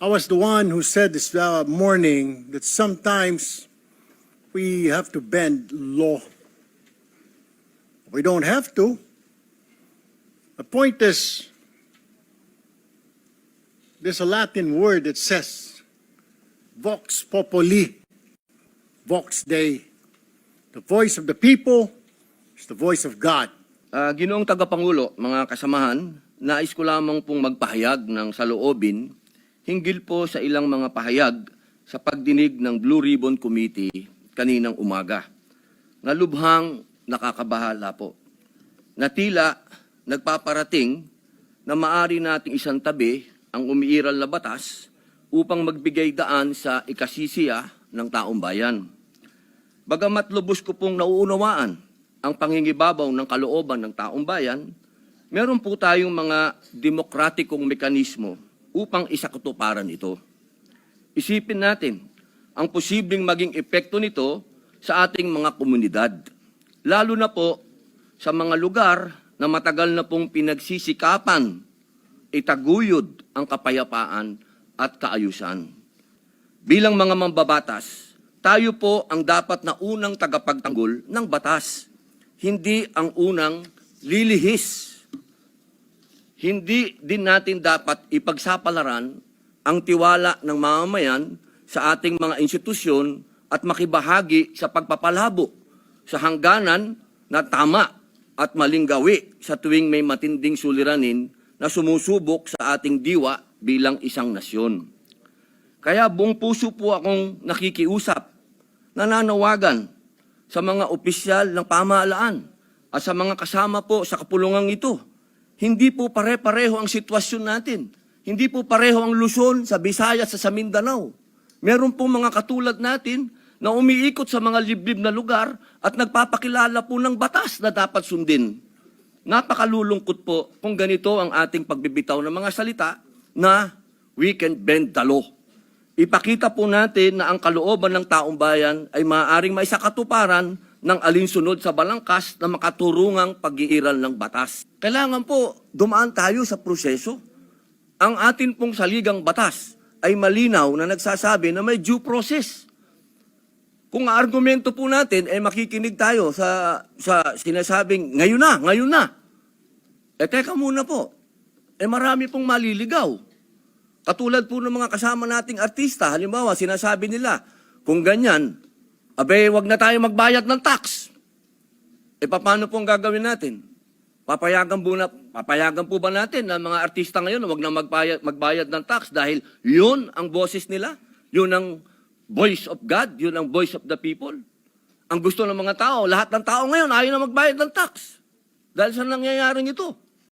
I was the one who said this uh, morning that sometimes we have to bend law. We don't have to. The point is, there's a Latin word that says, vox populi, vox dei. The voice of the people is the voice of God. Ah, Ginoong Tagapangulo, mga kasamahan, nais ko lamang pong magpahayag ng saloobin hinggil po sa ilang mga pahayag sa pagdinig ng Blue Ribbon Committee kaninang umaga. Nalubhang nakakabahala po. Na tila nagpaparating na maari nating isang tabi ang umiiral na batas upang magbigay daan sa ikasisiya ng taong bayan. Bagamat lubos ko pong nauunawaan ang pangingibabaw ng kalooban ng taong bayan, meron po tayong mga demokratikong mekanismo upang isakatuparan ito. Isipin natin ang posibleng maging epekto nito sa ating mga komunidad, lalo na po sa mga lugar na matagal na pong pinagsisikapan itaguyod ang kapayapaan at kaayusan. Bilang mga mambabatas, tayo po ang dapat na unang tagapagtanggol ng batas, hindi ang unang lilihis. Hindi din natin dapat ipagsapalaran ang tiwala ng mamamayan sa ating mga institusyon at makibahagi sa pagpapalabo sa hangganan na tama at maling gawi sa tuwing may matinding suliranin na sumusubok sa ating diwa bilang isang nasyon. Kaya buong puso po akong nakikiusap, nananawagan sa mga opisyal ng pamahalaan at sa mga kasama po sa kapulungang ito. Hindi po pare-pareho ang sitwasyon natin. Hindi po pareho ang Luzon sa Visayas sa Mindanao. Meron po mga katulad natin na umiikot sa mga liblib na lugar at nagpapakilala po ng batas na dapat sundin. Napakalulungkot po kung ganito ang ating pagbibitaw ng mga salita na we can bend the law. Ipakita po natin na ang kalooban ng taong bayan ay maaaring maisakatuparan ng alinsunod sa balangkas na makaturungang pag-iiral ng batas. Kailangan po dumaan tayo sa proseso. Ang atin pong saligang batas ay malinaw na nagsasabi na may due process. Kung argumento po natin ay makikinig tayo sa, sa sinasabing ngayon na, ngayon na. Eh teka muna po, eh marami pong maliligaw. Katulad po ng mga kasama nating artista, halimbawa sinasabi nila, kung ganyan, abe wag na tayo magbayad ng tax. Eh paano po ang gagawin natin? Papayagan po, papayagan po ba natin na mga artista ngayon na wag na magbayad, magbayad ng tax dahil yun ang boses nila? Yun ang voice of God? Yun ang voice of the people? Ang gusto ng mga tao, lahat ng tao ngayon ayaw na magbayad ng tax. Dahil sa nangyayaring ito.